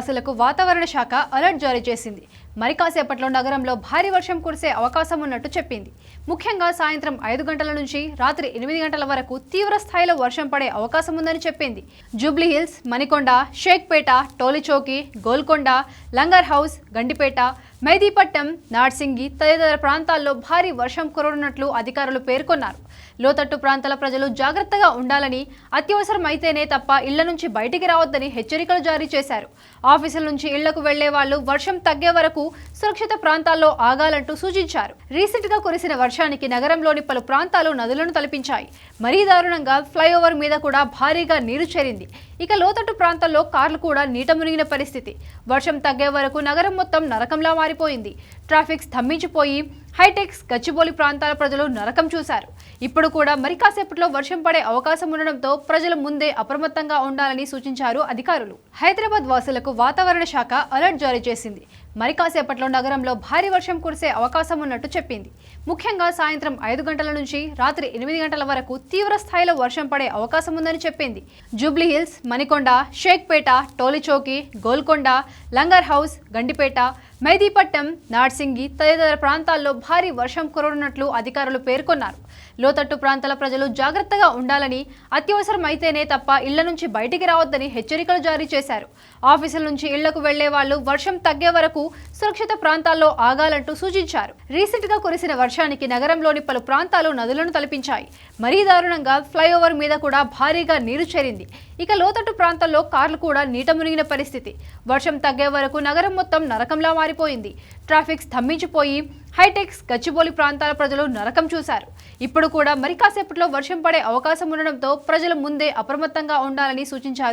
వాసులకు వాతావరణ శాఖ అలర్ట్ జారీ చేసింది. మరి కాసేపట్లో నగరంలో భారీ వర్షం కురిసే అవకాశం ఉన్నట్టు చెప్పింది. ముఖ్యంగా సాయంత్రం ఐదు గంటల నుంచి రాత్రి ఎనిమిది గంటల వరకు తీవ్ర స్థాయిలో వర్షం పడే అవకాశం ఉందని చెప్పింది. జూబ్లీ హిల్స్ మణికొండ షేక్పేట టోలిచౌకి గోల్కొండ లంగర్ హౌస్ గండిపేట మెహదీపట్నం నార్సింగి తదితర ప్రాంతాల్లో భారీ వర్షం కురవనున్నట్లు అధికారులు పేర్కొన్నారు. లోతట్టు ప్రాంతాల ప్రజలు జాగ్రత్తగా ఉండాలని అత్యవసరం అయితేనే తప్ప ఇళ్ళ నుంచి బయటికి రావద్దని హెచ్చరికలు జారీ చేశారు. ఆఫీసుల నుంచి ఇళ్ళకు వెళ్ళే వాళ్ళు వర్షం తగ్గే వరకు సురక్షిత ప్రాంతాల్లో ఆగాలంటూ సూచించారు. రీసెంట్గా కురిసిన వర్షానికి నగరంలోని పలు ప్రాంతాలు నదులను తలపించాయి. మరీ దారుణంగా ఫ్లైఓవర్ మీద కూడా భారీగా నీరు చేరింది. ఇక లోతట్టు ప్రాంతాల్లో కార్లు కూడా నీట మునిగిన పరిస్థితి. వర్షం తగ్గే వరకు నగరం మొత్తం నరకంలా మారిపోయింది. ట్రాఫిక్ స్తంభించిపోయి హైటెక్స్ గచ్చిబౌలి ప్రాంతాల ప్రజలు నరకం చూశారు. ఇప్పుడు కూడా మరి కాసేపట్లో వర్షం పడే అవకాశం ఉండడంతో ప్రజలు ముందే అప్రమత్తంగా ఉండాలని సూచించారు అధికారులు. హైదరాబాద్ వాసులకు వాతావరణ శాఖ అలర్ట్ జారీ చేసింది. మరి కాసేపట్లో నగరంలో భారీ వర్షం కురిసే అవకాశం ఉన్నట్టు చెప్పింది. ముఖ్యంగా సాయంత్రం ఐదు గంటల నుంచి రాత్రి ఎనిమిది గంటల వరకు తీవ్ర స్థాయిలో వర్షం పడే అవకాశం ఉందని చెప్పింది. జూబ్లీ హిల్స్ మణికొండ షేక్పేట టోలిచౌకి గోల్కొండ లంగర్ హౌస్ గండిపేట మెహదీపట్నం నార్సింగి తదితర ప్రాంతాల్లో భారీ వర్షం కురవనున్నట్లు అధికారులు పేర్కొన్నారు. లోతట్టు ప్రాంతాల ప్రజలు జాగ్రత్తగా ఉండాలని అత్యవసరమైతేనే తప్ప ఇళ్ళ నుంచి బయటికి రావద్దని హెచ్చరికలు జారీ చేశారు. ఆఫీసుల నుంచి ఇళ్ళకు వెళ్ళే వాళ్ళు వర్షం తగ్గే వరకు సురక్షిత ప్రాంతాల్లో ఆగాలంటూ సూచించారు. రీసెంట్గా కురిసిన వర్షానికి నగరంలోని పలు ప్రాంతాలు నదులను తలపించాయి. మరీ దారుణంగా ఫ్లైఓవర్ మీద కూడా భారీగా నీరు చేరింది. ఇక లోతట్టు ప్రాంతాల్లో కార్లు కూడా నీట మునిగిన పరిస్థితి. వర్షం తగ్గే వరకు నగరం మొత్తం నరకంలా మారిపోయింది. ట్రాఫిక్ స్తంభించిపోయి హైటెక్స్ గచ్చిబౌలి ప్రాంతాల ప్రజలు నరకం చూశారు. ఇప్పుడు కూడా మరి కాసేపట్లో వర్షం పడే అవకాశం ఉండడంతో ప్రజలు ముందే అప్రమత్తంగా ఉండాలని సూచించారు.